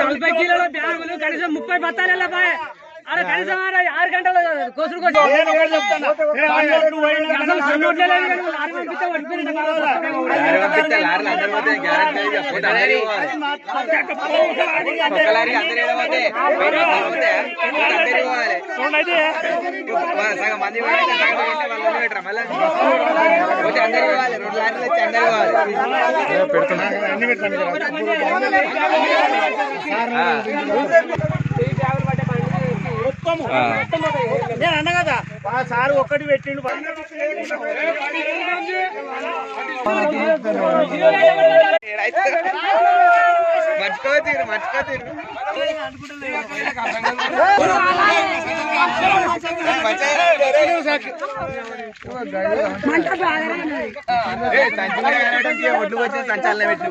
నలభై కిలోల బ్యాగులు కనీసం ముప్పై బత్తాలు వెళ్ళబాయ్ అరే కనీసం ఆరు గంటలు కోసులు సగం మంది మళ్ళా? అందరూ పోవాలి రెండు లారీలు వచ్చి అందరూ పోవాలి నేను అన్నా కదా ఆ సారు ఒక్కటి పెట్టిండు మర్చిపోతీరు మర్చిపోతీరు. ఒడ్లు వచ్చే సంచాలనే పెట్టు.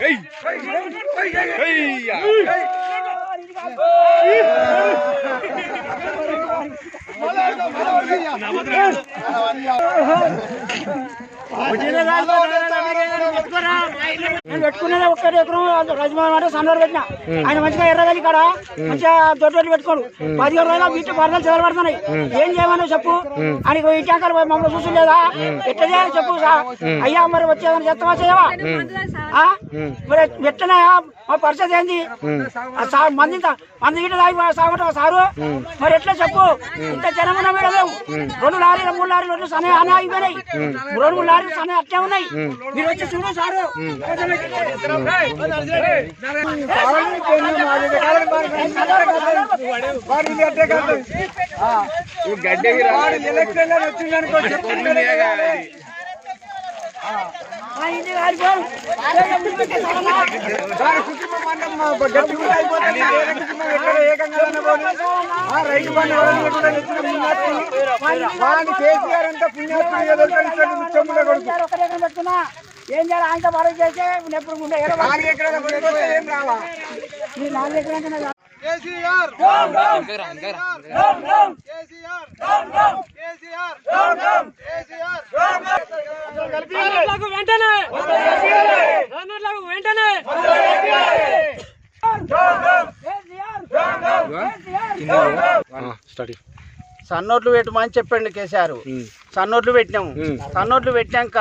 Hey! Hey! Hey! నేను పెట్టుకున్నది ఒక్కటి ఎకరం రజమాన్ అంటే సన్నర్ పెట్టిన. ఆయన మంచిగా ఎర్రగలి కాడ మంచిగా దొడ్డు పెట్టుకోడు. పదిహేను రోజులు వీటి వరదలు చెదలు పడుతున్నాయి. ఏం చేయమని చెప్పు? అని ఈ ట్యాంకర్ మమ్మల్ని చూసలేదా ఎట్లా చేయాలి చెప్పు అయ్యా మరి వచ్చేదని చెత్తమా చేయవా? మరి ఎట్లనే మా పరిస్థితి ఏంది? మంది మంది గిట్ట సాగుతావా సారు. మరి ఎట్లా చెప్పు? ఇంత జనం ఉన్నా మేడం మేము. రెండు లారీలు మూడు లారీలు రెండు సనే అనే అయిపోయినాయి. రెండు మూడు లారీలు సనే అట్లే ఉన్నాయి. మీరు వచ్చి చూడు సారు. గడ్డకి కేసీఆర్ అంతా పుణ్యాత్మ. ఏం చేయాలి? ఆయన బాగా చేస్తే ఎప్పుడు నాలుగు ఎకరాల ఏం రావా. కేసీఆర్! వెంటనే! సన్నోట్లకు వెంటనే సన్నోట్లు పెట్టమని చెప్పండి కేసీఆర్. సన్నోట్లు పెట్టినాము. సన్నోట్లు పెట్టాక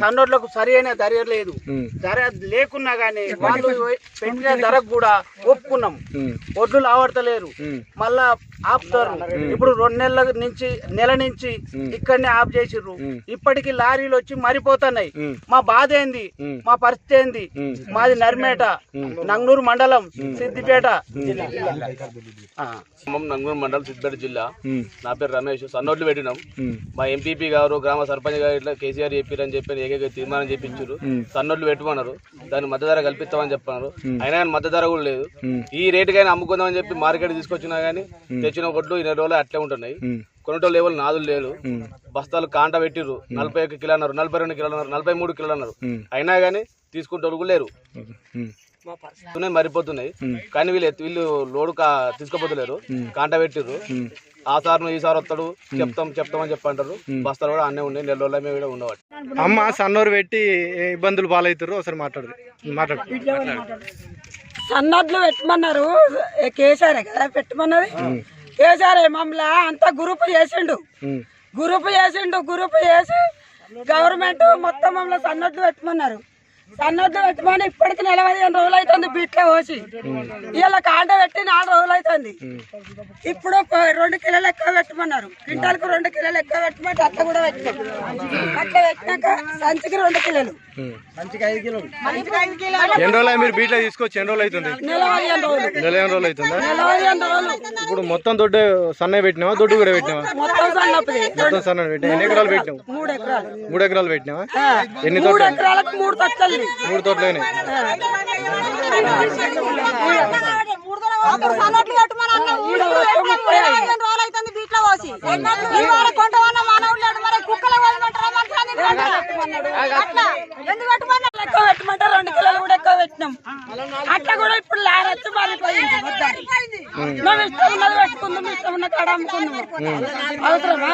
సన్నోట్లకు సరి అయిన ధర లేదు. ధర లేకున్నా గానీ వాళ్ళు పెట్టిన ధరకు కూడా ఒప్పుకున్నాం. ఒడ్లు లావడతలేరు. మళ్ళా ఆపుతారు. ఇప్పుడు రెండు నెలల నుంచి నెల నుంచి ఇక్కడనే ఆఫ్ చేసిర్రు. ఇప్పటికి లారీలు వచ్చి మరిపోతున్నాయి. మా బాధ ఏంది? మా పరిస్థితి ఏంది? మాది నర్మేట నంగనూరు మండలం సిద్దిపేట నంగూరు మండలం సిద్దిపేట జిల్లా. నా పేరు రమేష్. సన్నోట్లు పెట్టినాం. మా ఎంపీపీ గారు గ్రామ సర్పంచ్ గారు ఇట్లా కేసీఆర్ చెప్పారని చెప్పి ఏకైక తీర్మానం చేపించారు సన్నోట్లు పెట్టమన్నారు దాని మద్దతు ధర కల్పిస్తామని చెప్పన్నారు. అయినా కానీ మద్దతు ధర కూడా లేదు. ఈ రేటుకైనా అమ్ముకుందామని చెప్పి మార్కెట్ తీసుకొచ్చినా కానీ తెచ్చిన కొట్లు ఇరవై రోజులు అట్లే ఉంటున్నాయి. కొనటోళ్ళు లేవలు నాదులు లేరు. బస్తాలు కాంట పెట్టిర్రు. నలభై ఒక్క కిలో అన్నారు నలభై రెండు కిలోలు అన్నారు నలభై మూడు కిలోలు అన్నారు. అయినా కానీ తీసుకుంటే లేరు. మరిపోతున్నాయి. కానీ వీళ్ళు వీళ్ళు లోడు కా తీసుకోపోతలేరు కాంట పెట్టిర్రు. ఆ సార్ ఈ సార్ వస్తాడు చెప్తాం చెప్తాం అని చెప్పంటారు. బస్తాలు కూడా అన్నీ ఉన్నాయి నెల రోజులు మేము కూడా ఉండవచ్చు అమ్మ సన్నోరు పెట్టి ఇబ్బందులు పాలవుతారు ఒకసారి మాట్లాడు. మాట్లాడు. సన్నడ్లు పెట్టమన్నారు. ఏ కేసీఆర్ కదా పెట్టమన్నది? కేసీఆర్ మమ్మల్ని అంతా గ్రూప్ చేసిండు. గ్రూప్ చేసిండు గ్రూప్ చేసి గవర్నమెంట్ మొత్తం మమ్మల్ని సన్నడ్లు పెట్టమన్నారు. సన్నడ్లు పెట్టమని ఇప్పటికి నెల పదిహేను రోజులు అవుతుంది బీట్లో పోసి. ఇలా కాంట పెట్టి నాలుగు రోజులు అవుతుంది. ఇప్పుడు రెండు కిలోలు ఎక్కువ పెట్టమన్నారు. క్వింటాల్కు రెండు కిలోలు ఎక్కువ పెట్టమంటే అట్లా కూడా పెట్టినాం. అట్లా పెట్టినాక సంచికి రెండు కిలోలు. ఐదు ఎన్ని రోజులు మీరు బీట్లో తీసుకొచ్చి ఎన్ని రోజులు అవుతుంది? నెల ఎన్ని రోజులు అవుతుందా? ఇప్పుడు మొత్తం దొడ్డు సన్నయ్య పెట్టినావా? దొడ్డు కూడా పెట్టినావా? మొత్తం సన్న పెట్టినా ఎన్ని ఎకరాలు పెట్టినావు? ఎకరాలు మూడు ఎకరాలు పెట్టినావా? ఎన్ని మూడు తోటలు? ఎకరాలకు మూడు తట్టలు. మూడు కట్టమన్నారు? ఎక్కువ పెట్టమంటారు. రెండు కిలోలు కూడా ఎక్కువ పెట్టినాం. అట్లా కూడా ఇప్పుడు లారచ్చు మారిపోయింది. మొత్తానికి. మేము ఇష్టం ఉన్నది పెట్టుకుందాం ఇష్టం ఉన్న కాడ అమ్ముకుందాం. అవసరమా?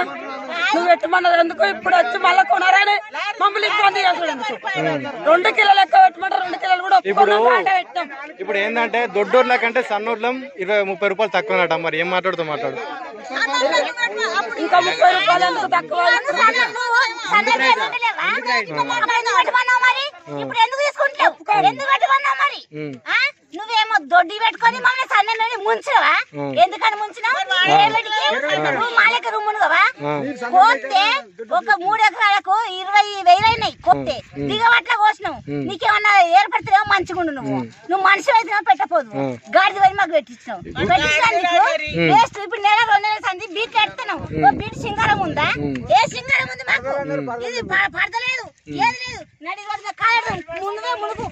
నువ్వు పెట్టమన్నది ఎందుకు? ఇప్పుడు వచ్చి మళ్ళీ కొనరాని మమ్మల్ని ఇబ్బంది ఎందుకు? రెండు కిలోలు ఎక్కువ పెట్టమంటారు రెండు కిలోలు కూడా ఇప్పుడు ఇప్పుడు ఏంటంటే దొడ్డోర్ల కంటే సన్నోట్లం ఇరవై ముప్పై రూపాయలు తక్కువ మరి. ఏం మాట్లాడుతూ మాట్లాడు? ఇంకా ముప్పై రూపాయలు ఎందుకు తక్కువ? ఇప్పుడు ఎందుకు తీసుకుంటావు ఎందుకు పెట్టుకున్నావు మరి ఆ? నువ్వేమో దొడ్డి పెట్టుకొని మమ్మల్ని సన్నని ముంచవా ఎందుకని ముంచినావు? నువ్వు మాలకి కోస్తే ఒక మూడు ఎకరాలకు ఇరవై వేలు అయినాయి. కోస్తే దిగవట్ల కోసినావు. నీకేమన్నా ఏర్పడుతున్నావు మంచిగుండు నువ్వు. నువ్వు మనిషి అయితే పెట్టపోదు. గాడిద పోయి మాకు పెట్టించినందుకు వేస్ట్. ఇప్పుడు నెల రెండు నెలల సంది బీట్ పెడుతున్నావు ఓ బీట్ సింగారం ఉందా? ఏ సింగారం ఉంది మాకు? ఇది పడతలేదు. ఏది లేదు. నడి కాయడం ముందుగా మునుగు.